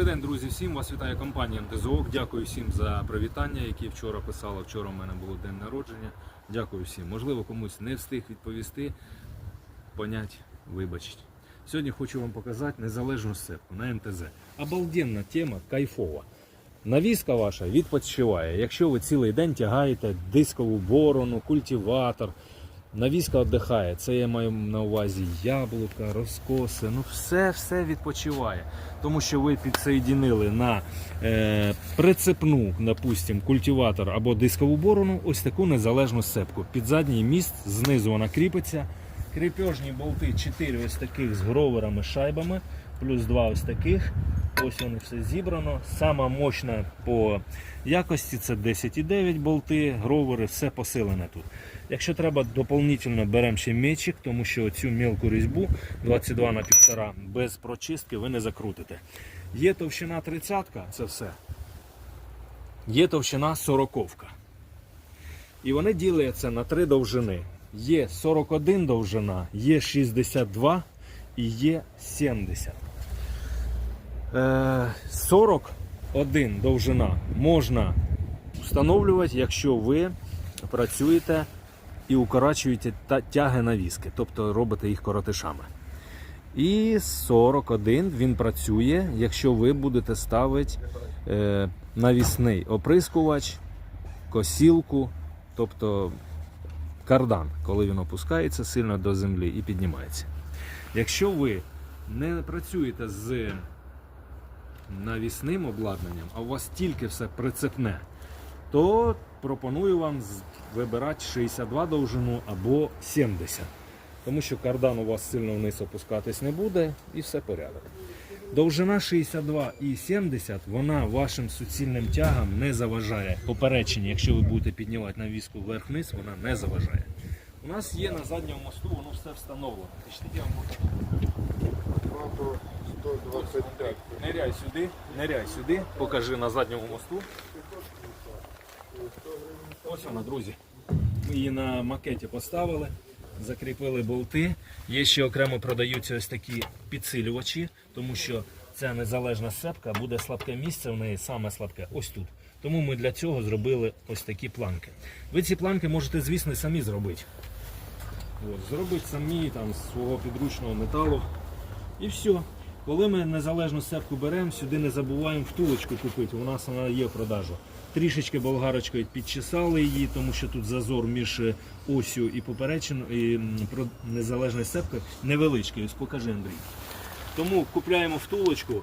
Добрий день, друзі. Всім вас вітає компанія МТЗОК. Дякую всім за привітання, які вчора писали. Вчора в мене було день народження. Дякую всім. Можливо, комусь не встиг відповісти. Понять, вибачить. Сьогодні хочу вам показати незалежну сцепку на МТЗ. Обалденна тема, кайфова. Навіска ваша відпочиває. Якщо ви цілий день тягаєте дискову борону, культиватор, навіска віддихає. Це я маю на увазі яблука, розкоси. Ну все, все відпочиває. Тому що ви підсоєдинили на е, прицепну, допустим, культиватор або дискову борону, ось таку незалежну сцепку. Під задній міст, знизу вона кріпиться. Кріпежні болти 4 ось таких з гроверами, шайбами, плюс 2 ось таких. Ось воно все зібрано. Сама мощна по якості це 10,9 болти, гровери, все посилене тут. Якщо треба, доповнительно беремо ще мечик, тому що цю мілку різьбу 22 на 1,5 без прочистки ви не закрутите. Є товщина 30 це все. Є товщина 40 І вони діляться на три довжини. Є 41 довжина, є 62 і є 70. Е, 41 довжина можна встановлювати, якщо ви працюєте і укорачуєте тяги навіски, тобто робите їх коротишами. І 41 він працює, якщо ви будете ставити е, навісний оприскувач, косілку, тобто кардан, коли він опускається сильно до землі і піднімається. Якщо ви не працюєте з навісним обладнанням, а у вас тільки все прицепне, то пропоную вам вибирати 62 довжину або 70. Тому що кардан у вас сильно вниз опускатись не буде і все порядок. Довжина 62 і 70, вона вашим суцільним тягам не заважає. Поперечення, якщо ви будете піднімати навіску вверх-вниз, вона не заважає. У нас є на задньому мосту, воно все встановлено. Пішли, я вам покажу. Мато 125. Ниряй сюди, ниряй сюди, покажи на задньому мосту. Ось вона, друзі. Ми її на макеті поставили, закріпили болти. Є ще окремо продаються ось такі підсилювачі, тому що ця незалежна сцепка буде слабке місце в неї, саме слабке, ось тут. Тому ми для цього зробили ось такі планки. Ви ці планки можете, звісно, самі зробити. От, зробити самі там з свого підручного металу. І все. Коли ми незалежну сепку беремо, сюди не забуваємо втулочку купити. У нас вона є в продажу. Трішечки болгарочкою підчесали її, тому що тут зазор між е, осю і поперечиною, і незалежна сцепка невеличкий. Ось покажи, Андрій. Тому купляємо втулочку,